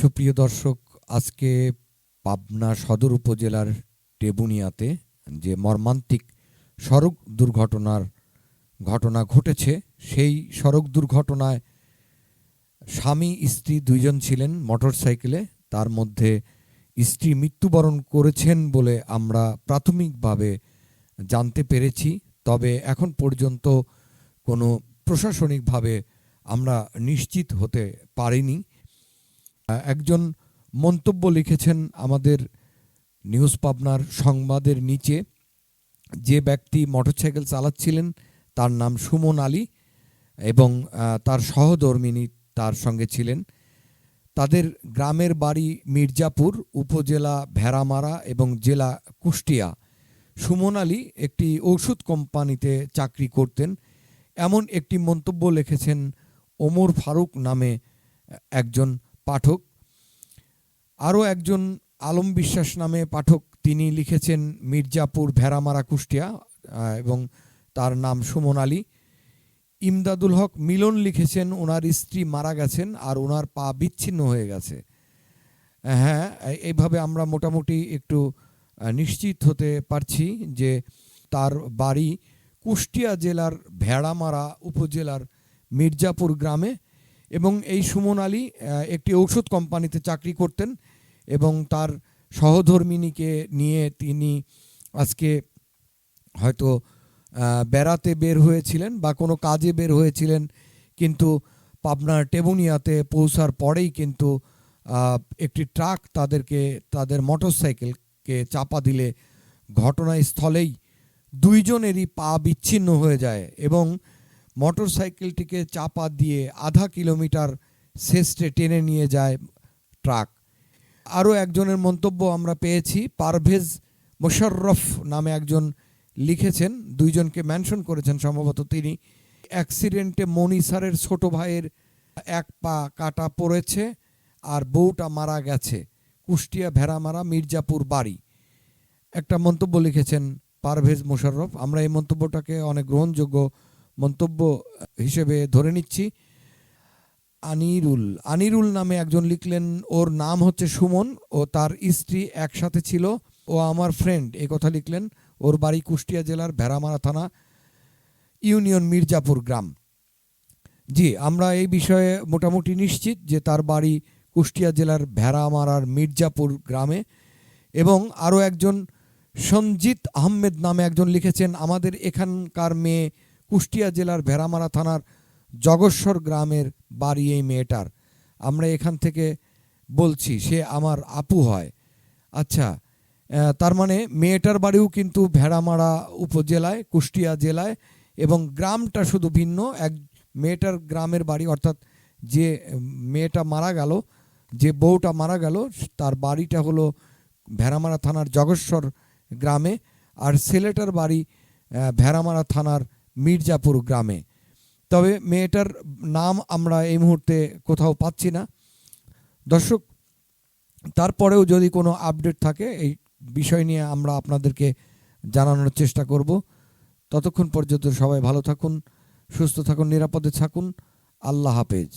সুপ্রিয় দর্শক, আজকে পাবনা সদর উপজেলার টেবুনিয়াতে যে মর্মান্তিক সড়ক দুর্ঘটনার ঘটনা ঘটেছে, সেই সড়ক দুর্ঘটনায় স্বামী, স্ত্রী দুইজন ছিলেন মোটরসাইকেলে। তার মধ্যে স্ত্রী মৃত্যুবরণ করেছেন বলে আমরা প্রাথমিকভাবে জানতে পেরেছি। তবে এখন পর্যন্ত কোনো প্রশাসনিকভাবে আমরা নিশ্চিত হতে পারিনি। একজন মন্তব্য লিখেছেন আমাদের নিউজ পাবনার সংবাদের নিচে। যে ব্যক্তি মোটরসাইকেল চালাচ্ছিলেন, তার নাম সুমন আলী এবং তার সহধর্মিনী তার সঙ্গে ছিলেন। তাদের গ্রামের বাড়ি মির্জাপুর, উপজেলা ভেড়ামারা এবং জেলা কুষ্টিয়া। সুমন আলী একটি ঔষধ কোম্পানিতে চাকরি করতেন। এমন একটি মন্তব্য লিখেছেন ওমর ফারুক নামে একজন পাঠক। আরও একজন আলম বিশ্বাস নামে পাঠক তিনি লিখেছেন মির্জাপুর ভেড়ামারা কুষ্টিয়া এবং তার নাম সুমন আলী। ইমদাদুল হক মিলন লিখেছেন, ওনার স্ত্রী মারা গেছেন আর ওনার পা বিচ্ছিন্ন হয়ে গেছে। হ্যাঁ এইভাবে আমরা মোটামুটি একটু নিশ্চিত হতে পারছি যে তার বাড়ি কুষ্টিয়া জেলার ভেড়ামারা উপজেলার মির্জাপুর গ্রামে এবং এই সুমন আলী একটি ঔষধ কোম্পানিতে চাকরি করতেন। এবং তার সহধর্মিনীকে নিয়ে তিনি আজকে হয়তো বেড়াতে বের হয়েছিলেন বা কোনো কাজে বের হয়েছিলেন, কিন্তু পাবনার টেবুনিয়াতে পৌঁছার পরেই কিন্তু একটি ট্রাক তাদেরকে, তাদের মোটরসাইকেলকে চাপা দিলে ঘটনাস্থলেই দুইজনেরই পা বিচ্ছিন্ন হয়ে যায় এবং মোটরসাইকেলটিকে চাপা দিয়ে আধা কিলোমিটার শেষে টেনে নিয়ে যায় ট্রাক। আরও একজনের মন্তব্য আমরা পেয়েছি। পারভেজ মোশাররফ নামে একজন লিখেছেন, দুইজনকে মেনশন করেছেন সম্ভবত তিনি। অ্যাক্সিডেন্টে মনিসারের ছোট ভাইয়ের এক পা কাটা পড়েছে আর বউটা মারা গেছে। কুষ্টিয়া ভেড়ামারা, মির্জাপুর বাড়ি। একটা মন্তব্য লিখেছেন পারভেজ মোশাররফ। আমরা এই মন্তব্যটাকে অনেক গ্রহণযোগ্য মন্তব্য হিসেবে ধরে নিচ্ছি। আনিরুল। আনিরুল নামে একজন লিখলেন, ওর নাম হচ্ছে সুমন, ও তার স্ত্রী একসাথে ছিল। ও আমার ফ্রেন্ড এই কথা লিখলেন। ওর বাড়ি কুষ্টিয়া জেলার ভেড়ামারা থানা, ইউনিয়ন মির্জাপুর গ্রাম। জি, আমরা এই বিষয়ে মোটামুটি নিশ্চিত যে তার বাড়ি কুষ্টিয়া জেলার ভেড়ামারার মির্জাপুর গ্রামে। এবং আরও একজন সঞ্জিত আহমেদ নামে একজন লিখেছেন, আমাদের এখানকার মেয়ে কুষ্টিয়া জেলার ভেড়ামারা থানার জগস্বর গ্রামের বাড়ি এই মেয়েটার। আমরা এখান থেকে বলছি, সে আমার আপু হয়। আচ্ছা তার মানে মেয়েটার বাড়িও কিন্তু ভেড়ামারা উপজেলায়, কুষ্টিয়া জেলায় এবং গ্রামটা শুধু ভিন্ন। এক, মেয়েটার গ্রামের বাড়ি, অর্থাৎ যে মেয়েটা মারা গেল, যে বউটা মারা গেল, তার বাড়িটা হলো ভেড়ামারা থানার জগস্বর গ্রামে। আর ছেলেটার বাড়ি ভেড়ামারা থানার মির্জাপুর গ্রামে। তবে মেয়েটার নাম আমরা এই মুহূর্তে কোথাও পাচ্ছি না। দর্শক, তারপরেও যদি কোনো আপডেট থাকে, এই বিষয় নিয়ে আমরা আপনাদেরকে জানানোর চেষ্টা করব। ততক্ষণ পর্যন্ত সবাই ভালো থাকুন, সুস্থ থাকুন, নিরাপদে থাকুন। আল্লাহ হাফেজ।